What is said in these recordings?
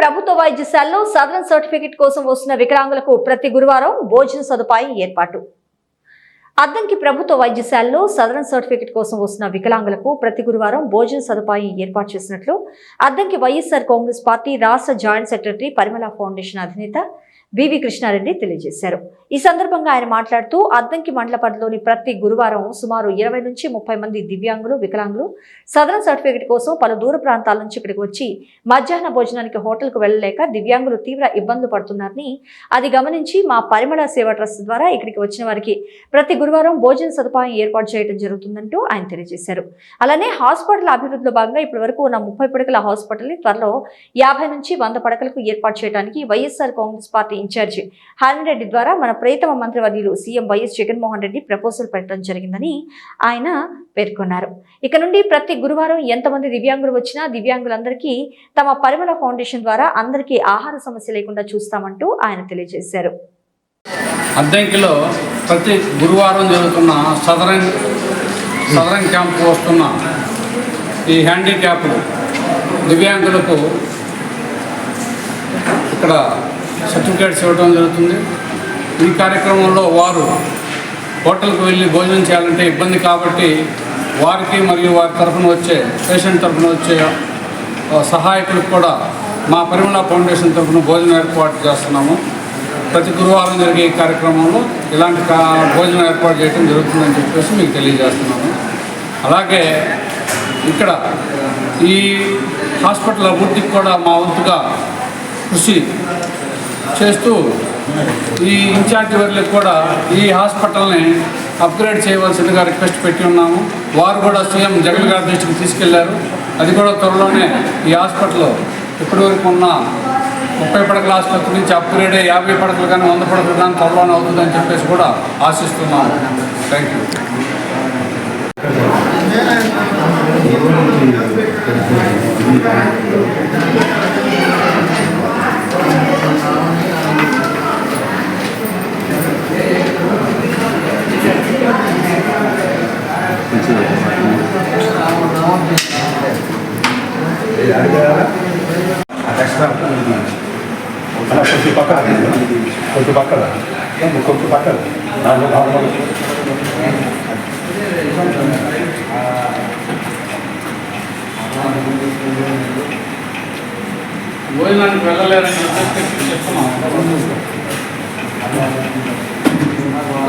ప్రభుత్వ వైద్యశాలలో southern certificate కోసం వస్తున్న వికలాంగులకు ప్రతి గురువారం భోజన సదుపాయం ఏర్పాటు. అద్దంకి ప్రభుత్వ వైద్యశాలలో సదరన్ సర్టిఫికెట్ కోసం వస్తున్న వికలాంగులకు ప్రతి గురువారం భోజన సదుపాయం ఏర్పాటు చేసినట్లు అద్దంకి వైఎస్ఆర్ కాంగ్రెస్ పార్టీ రాష్ట్ర జాయింట్ సెక్రటరీ పరిమళ ఫౌండేషన్ అధినేత బివి కృష్ణారెడ్డి తెలియజేశారు. ఈ సందర్భంగా ఆయన మాట్లాడుతూ అద్దంకి మండల పరిధిలోని ప్రతి గురువారం సుమారు ఇరవై నుంచి ముప్పై మంది దివ్యాంగులు వికలాంగులు సదరన్ సర్టిఫికెట్ కోసం పలు దూర ప్రాంతాల నుంచి ఇక్కడికి వచ్చి మధ్యాహ్న భోజనానికి హోటల్కు వెళ్ళలేక దివ్యాంగులు తీవ్ర ఇబ్బందులు పడుతున్నారని అది గమనించి మా పరిమళ సేవా ట్రస్ట్ ద్వారా ఇక్కడికి వచ్చిన వారికి ప్రతి గురువారం భోజన సదుపాయం ఏర్పాటు చేయడం జరుగుతుందంటూ ఆయన తెలియజేశారు. అలానే హాస్పిటల్ అభివృద్ధిలో భాగంగా ఇప్పటి వరకు ఉన్న ముప్పై పడకల హాస్పిటల్ని త్వరలో యాభై నుంచి వంద పడకలకు ఏర్పాటు చేయడానికి YSR Congress party in-charge Haran Reddy ద్వారా మన ప్రియతమ మంత్రివర్యులు CM YS Jaganmohan Reddy proposal పెట్టడం జరిగిందని ఆయన పేర్కొన్నారు. ఇక నుండి ప్రతి గురువారం ఎంతమంది దివ్యాంగులు వచ్చినా దివ్యాంగులందరికీ తమ పరిమళ ఫౌండేషన్ ద్వారా అందరికీ ఆహార సమస్య లేకుండా చూస్తామంటూ ఆయన తెలియజేశారు. అద్దంకిలో ప్రతి గురువారం జరుగుతున్న సదరన్ సదరన్ క్యాంప్కు వస్తున్న ఈ హ్యాండిక్యాప్లు దివ్యాంగులకు ఇక్కడ సర్టిఫికేట్స్ ఇవ్వడం జరుగుతుంది. ఈ కార్యక్రమంలో వారు హోటల్కి వెళ్ళి భోజనం చేయాలంటే ఇబ్బంది కాబట్టి వారికి మరియు వారి తరఫున వచ్చే పేషెంట్ తరఫున వచ్చే సహాయకులకు కూడా మా పరిమళ ఫౌండేషన్ తరఫున భోజనం ఏర్పాటు చేస్తున్నాము. ప్రతి గురువారం జరిగే కార్యక్రమంలో ఇలాంటి కా భోజనం ఏర్పాటు చేయడం జరుగుతుందని చెప్పేసి మీకు తెలియజేస్తున్నాము. అలాగే ఇక్కడ ఈ హాస్పిటల్ అభివృద్ధికి కూడా మా వంతుగా కృషి చేస్తూ ఈ ఇన్ఛార్జ్ వర్లకు కూడా ఈ హాస్పిటల్ని అప్గ్రేడ్ చేయవలసిందిగా రిక్వెస్ట్ పెట్టి ఉన్నాము. వారు కూడా సీఎం జగన్ గారి దృష్టికి తీసుకెళ్ళారు. అది కూడా త్వరలోనే ఈ హాస్పిటల్ ఇప్పటివరకు ఉన్న ముప్పై పడకల ఆసుపత్రి నుంచి అప్గ్రేడ్ అయ్యి యాభై పడకలు కానీ వంద పడకలు కానీ త్వరలోనే అవుతుందని చెప్పేసి కూడా ఆశిస్తున్నాము. థ్యాంక్ యూ అలా కొంచెం పక్కన కొంచెం పక్కన కొంచెం పక్కన నాలుగు నాలుగు భోజనానికి వెళ్ళలేరని చెప్తున్నాం.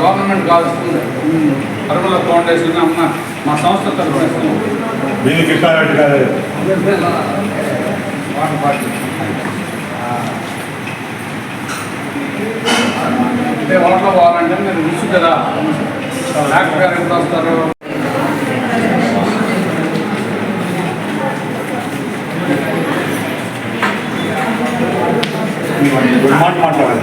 గవర్నమెంట్ కాదు పరిమళ ఫౌండేషన్ అమ్మ మా సంస్థ తరఫున ఇస్తున్నాం. దీని కృష్ణారెడ్డి గారు. Water party. ముప్పై ఓట్ల పోవాలంటే మీరు రుచి కదా డాక్టర్ గారు ఎప్పుడు వస్తారు? మాట్లాడాలి